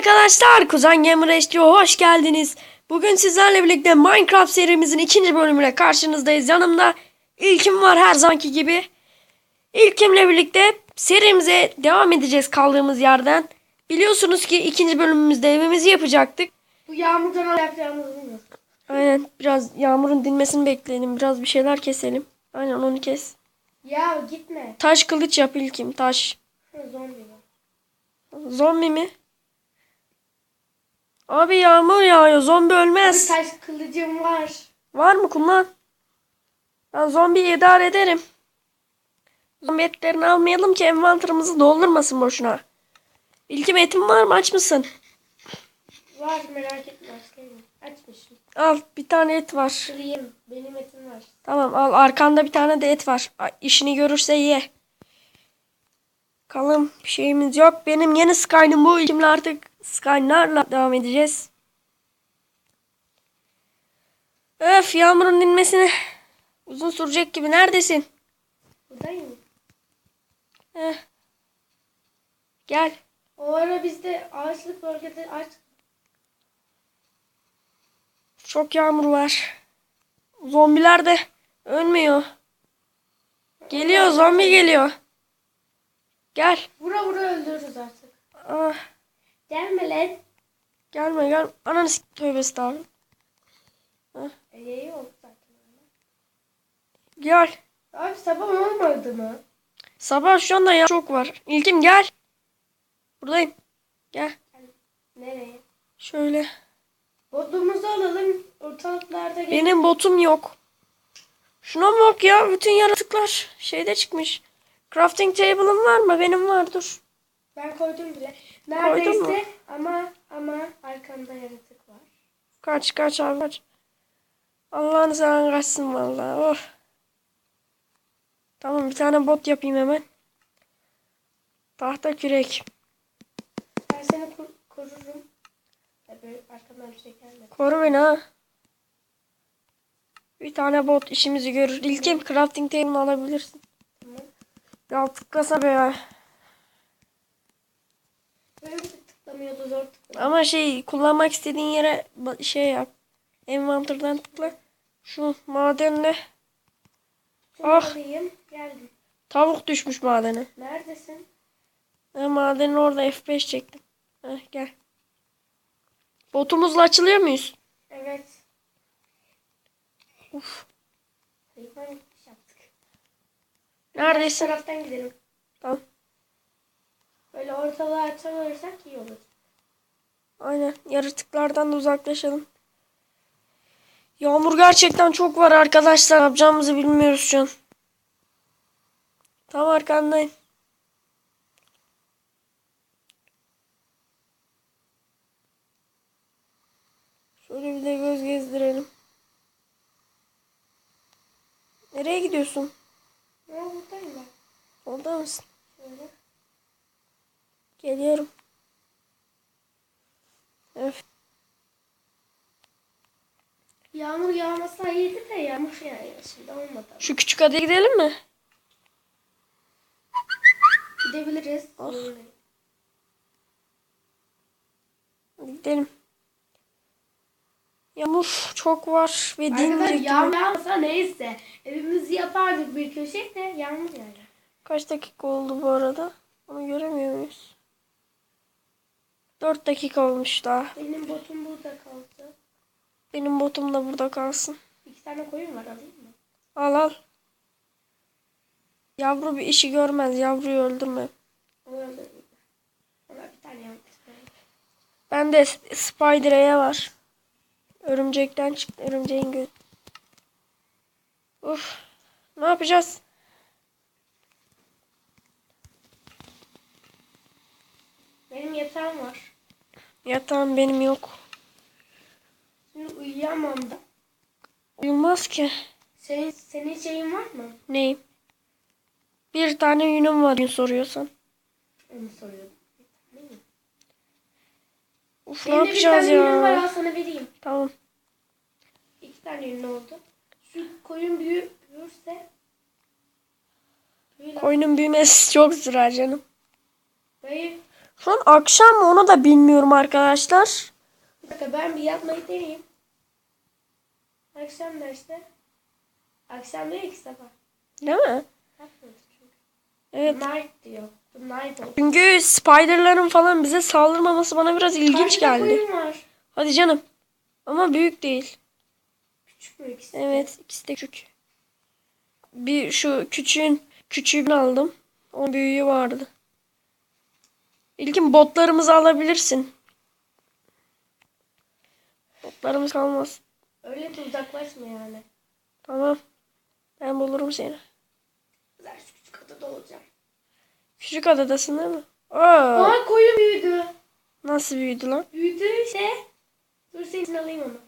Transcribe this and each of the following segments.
arkadaşlar, Kuzen Gamer HD'ye hoş geldiniz. Bugün sizlerle birlikte Minecraft serimizin ikinci bölümüyle karşınızdayız. Yanımda İlkim var her zamanki gibi. İlkimle birlikte serimize devam edeceğiz kaldığımız yerden. Biliyorsunuz ki ikinci bölümümüzde evimizi yapacaktık. Bu yağmurdan ne yapacağımızı bilmiyoruz. Aynen biraz yağmurun dinmesini bekleyelim. Biraz bir şeyler keselim. Aynen onu kes. Ya gitme. Taş kılıç yap İlkim taş. Zombi var. Zombi mi? Abi yağmur yağıyor. Zombi Bir ölmez. taş kılıcım var. Var mı kullan? Ben zombiyi idare ederim. Zombi etlerini almayalım ki envanterımızı doldurmasın boşuna. İlkim etin var mı? Aç mısın? Var merak etme askerim. Açmışım. Al bir tane et var. Kırayım. Benim etim var. Tamam al arkanda bir tane de et var. İşini görürse ye. Kalın bir şeyimiz yok. Benim yeni Sky'ım bu. İlkimle artık Sky'larla devam edeceğiz. Öf yağmurun dinmesine uzun sürecek gibi. Neredesin? Buradayım. Heh. Gel. O ara bizde ağaçlık bölgede aç. Çok yağmur var. Zombiler de ölmüyor. Geliyor zombi geliyor. Gel. Vura vura öldürürüz artık. Ah, Gelme lan. gelme gel. Ananı s- tövbe estağfurullah. Eee oldu zaten. Gel. Abi sabah olmadı mı? Sabah şu anda ya çok var. İlkim gel. Buradayım. Gel. Nereye? Şöyle. Bodrumuzu alalım. Ortalıklarda gel. Benim botum yok. Şuna bak ya. Bütün yaratıklar şeyde çıkmış. Crafting table'ın var mı? Benim var dur. Ben koydum bile. Koydun mu? Neredeyse ama ama arkamda yaratık var. Kaç kaç abi kaç. Allah'ını seven kaçsın vallahi. Oh. Tamam bir tane bot yapayım hemen. Tahta kürek. Ben seni kur- korurum. Tabii arkamdan bir şey gelmedi. Koru beni ha. Bir tane bot işimizi görür. İlkim crafting table'ını alabilirsin. Tamam. Ya tıklasa be ya. Böyle bir tıklamıyordu zor. Ama şey kullanmak istediğin yere şey yap. Envanter'dan tıkla. Şu madenle Şunu Ah. alayım. Geldim. tavuk düşmüş madene. Neredesin? Ben madenin orada F5 çektim. Heh, gel. Botumuzla açılıyor muyuz? Evet. Uf. Hayvan yaptık. Neredesin? Taraftan gidelim. Tamam. Böyle ortalığı açabilirsek iyi olur. Aynen. Yaratıklardan da uzaklaşalım. Yağmur gerçekten çok var arkadaşlar. Ne yapacağımızı bilmiyoruz şu an. Tam arkandayım. Şöyle bir de göz gezdirelim. Nereye gidiyorsun? Ne buradayım ben. Orada mısın? Şöyle. Geliyorum. Öf. Yağmur yağmasa iyiydi de yağmur yağıyor şimdi olmadı. Şu küçük adaya gidelim mi? Gidebiliriz. Hadi gidelim. Yağmur çok var ve Arkadaşlar dinmeyecek. yağmur yağmasa neyse. Evimizi yapardık bir köşede yağmur yağıyor. Kaç dakika oldu bu arada? Onu göremiyor muyuz? 4 dakika olmuş daha. Benim botum burada kaldı. Benim botum da burada kalsın. İki tane koyun var alayım mı? Al al. Yavru bir işi görmez. Yavruyu öldürme. İstiyorum. Bende Spider-A'ya var. Örümcekten çıktı. Örümceğin göz. Uf. Ne yapacağız? Benim yatağım var. Yatağım benim yok. Şimdi uyuyamam da. Uyumaz ki. Senin, senin şeyin var mı? Neyim? Bir tane yünüm var yün soruyorsan. Onu soruyorum. Uf ne Benim de bir yapacağız tane ürün var ya? al sana vereyim. Tamam. İki tane ürün oldu. Şu koyun büyü, büyürse büyür lan. Koyunun büyümesi çok sürer canım. Dayı Şu an akşam mı onu da bilmiyorum arkadaşlar. Bir dakika ben bir yapmayı deneyeyim. Akşam derste. Akşam değil ki sabah. Değil mi? Evet. Night diyor. Night. Çünkü spiderların falan bize saldırmaması bana biraz ilginç Karşıda geldi. var. Hadi canım. Ama büyük değil. Küçük mü ikisi? Evet ikisi de küçük. Bir şu küçüğün küçüğünü aldım. Onun büyüğü vardı. İlkin botlarımızı alabilirsin. Botlarımız kalmaz. Öyle de uzaklaşma yani. Tamam. Ben bulurum seni. Şu küçük adada olacağım. Küçük adadasın değil mi? Aa, Aa koyun büyüdü. nasıl büyüdü lan? Büyüdü işte. Dur senin için alayım onu.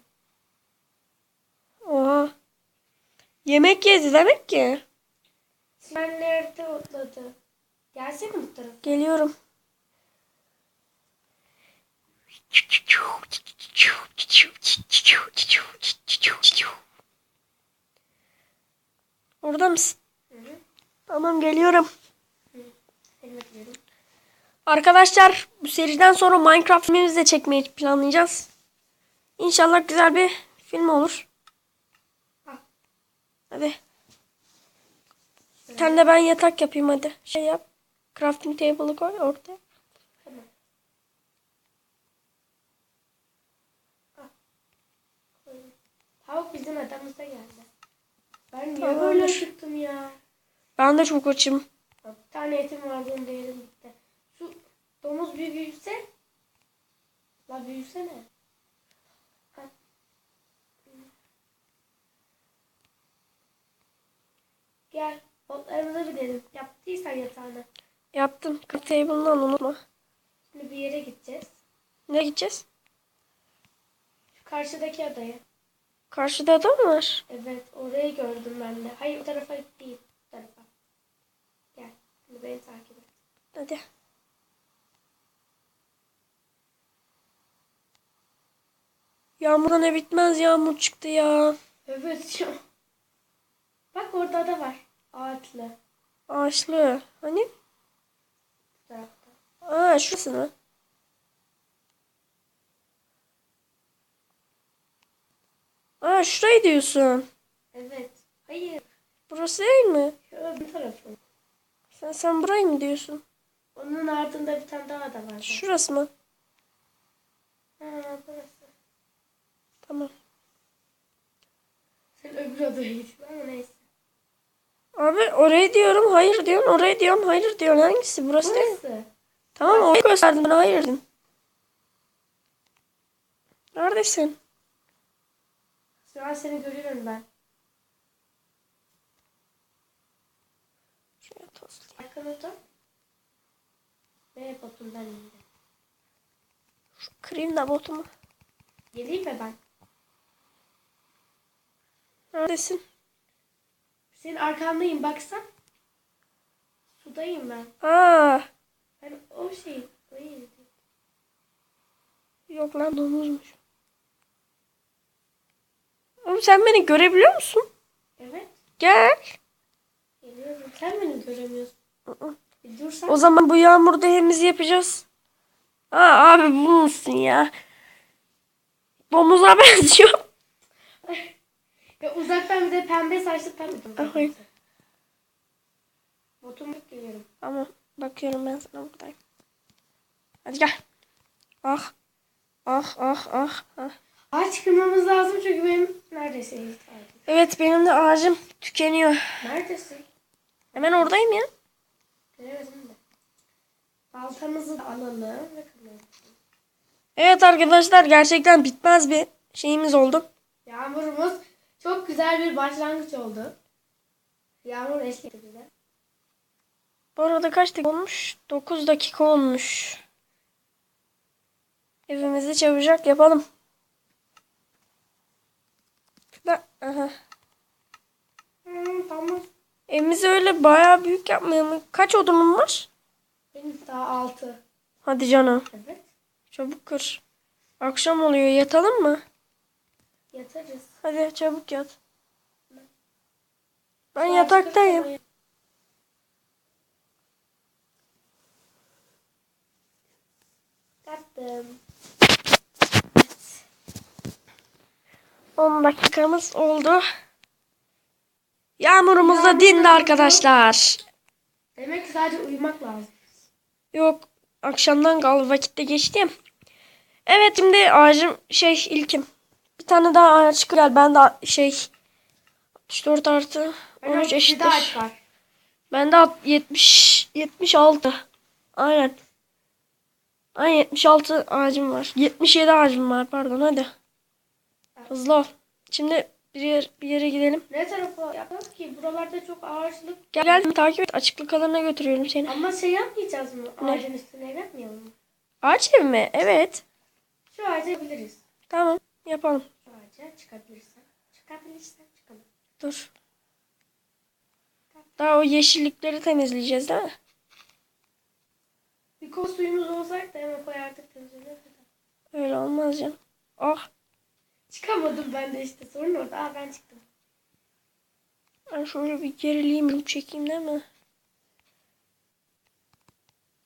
Oha. Yemek yedi demek ki. Ben nerede otladı? Gelsene bu tarafa. Geliyorum. Orada mısın? Hı hı. Tamam geliyorum. Bekliyorum. Arkadaşlar bu seriden sonra Minecraft filmimizi de çekmeyi planlayacağız. İnşallah güzel bir film olur. Al. Hadi. Tane de ben yatak yapayım hadi. Şey yap. Crafting table'ı koy ortaya. Tamam. Al. Koyun. Tavuk bizim adamıza geldi. Ben niye Tamamdır. böyle çıktım ya? Ben de çok açım. Bir tane etim vardı onu da yedim bitti. Şu domuz bir büyüse. La büyüsene. Ha. Gel. Botlarımıza gidelim. Yaptıysan yatağını. Yaptım. Crafting table'ından unutma. Şimdi bir yere gideceğiz. Ne gideceğiz? Şu karşıdaki adaya. Karşıda adam var? Evet orayı gördüm ben de. Hayır o tarafa değil. Bu tarafa. Gel. Şimdi beni takip et. Hadi. Yağmurda ne bitmez yağmur çıktı ya. Evet ya. Bak orada da var. Ağaçlı. Ağaçlı. Hani? Bu tarafta. Aa şurası mı? Aa şurayı diyorsun. Evet. Hayır. Burası değil mi? Öbür tarafı. Sen sen burayı mı diyorsun? Onun ardında bir tane daha da var. Şurası mı? Ha burası. Tamam. Sen öbür odaya gittin ama neyse. Abi orayı diyorum hayır diyorsun orayı diyorum hayır diyorsun hangisi burası değil mi? Burası. Tamam orayı gösterdim ben hayır dedim. Neredesin? Şu an seni görüyorum ben. Şuraya tozlayayım. Arkanı dön. Ve botumdan indi. Kırayım da botumu. Geleyim mi ben? Neredesin? Senin arkandayım baksan. Sudayım ben. Aa, Ben o şey. Yeri. yok lan domuzmuş. Oğlum sen beni görebiliyor musun? Evet. Gel. Geliyorum. Sen beni göremiyorsun. Bir dursan. O zaman bu yağmurda hemizi yapacağız. Aa, abi bu musun ya? Domuza benziyor. Ya uzaktan bir de pembe saçlı pembe. Ay. Botumu geliyorum. Ama bakıyorum ben sana buradayım. Hadi gel. Ah. Ah ah ah ah. Ağaç kırmamız lazım çünkü benim neredeyse ağacım. Evet benim de ağacım tükeniyor. Neredesin? Hemen oradayım ya. Göremedim de. Baltamızı da alalım ve. Evet arkadaşlar gerçekten bitmez bir şeyimiz oldu. Yağmurumuz çok güzel bir başlangıç oldu. Yağmur eşlik bize. Bu arada kaç dakika olmuş? 9 dakika olmuş. Evimizi çabucak yapalım. Da, aha. Hmm, tamam. Evimizi öyle bayağı büyük yapmayalım. Kaç odunun var? Benim daha altı. Hadi canım. Evet. Çabuk kır. Akşam oluyor. Yatalım mı? Yatarız. Hadi çabuk yat. Ben Şu yataktayım. yaptım. 10 dakikamız oldu. Yağmurumuz da dindi da arkadaşlar. Demek ki sadece uyumak lazım. Yok akşamdan kaldı vakitte geçti. Evet şimdi ağacım şey ilkim. Bir tane daha ağaç kral. Ben de şey 64 artı Benim 13 bir eşittir. ağaç var. Ben de 70 76. Aynen. Aynen 76 ağacım var. 77 ağacım var pardon hadi. Hızlı ol. Şimdi bir, yer, bir yere gidelim. Ne tarafa yapalım ki? Buralarda çok ağaçlık. Gel gel takip et. Açıklık alanına götürüyorum seni. Ama şey yapmayacağız mı? Ne? Ağacın üstüne ev yapmayalım mı? Ağaç evi mi? Evet. Şu ağaca yapabiliriz. Tamam yapalım. Şu ağaca çıkabilirsen. Çıkabilirsen çıkalım. Dur. Daha o yeşillikleri temizleyeceğiz değil mi? Bir kol suyumuz olsaydı hemen koyardık temizliğine. Öyle olmaz canım. Ah Çıkamadım ben de işte. Sorun orada. Aa ben çıktım. ben şöyle bir gerileyim çekeyim değil mi?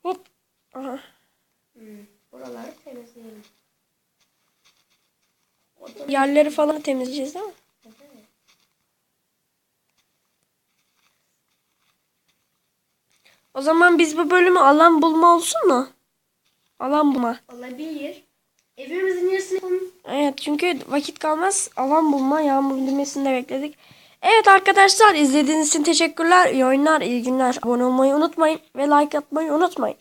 Hop. Aha. Hmm. Buraları temizleyelim. Odun- Yerleri falan temizleyeceğiz değil mi? Evet. O zaman biz bu bölümü alan bulma olsun mu? Alan bulma. Olabilir. Evimizin yarısını. Evet çünkü vakit kalmaz. Alan bulma yağmur dinmesini de bekledik. Evet arkadaşlar izlediğiniz için teşekkürler. İyi oyunlar, iyi günler. Abone olmayı unutmayın ve like atmayı unutmayın.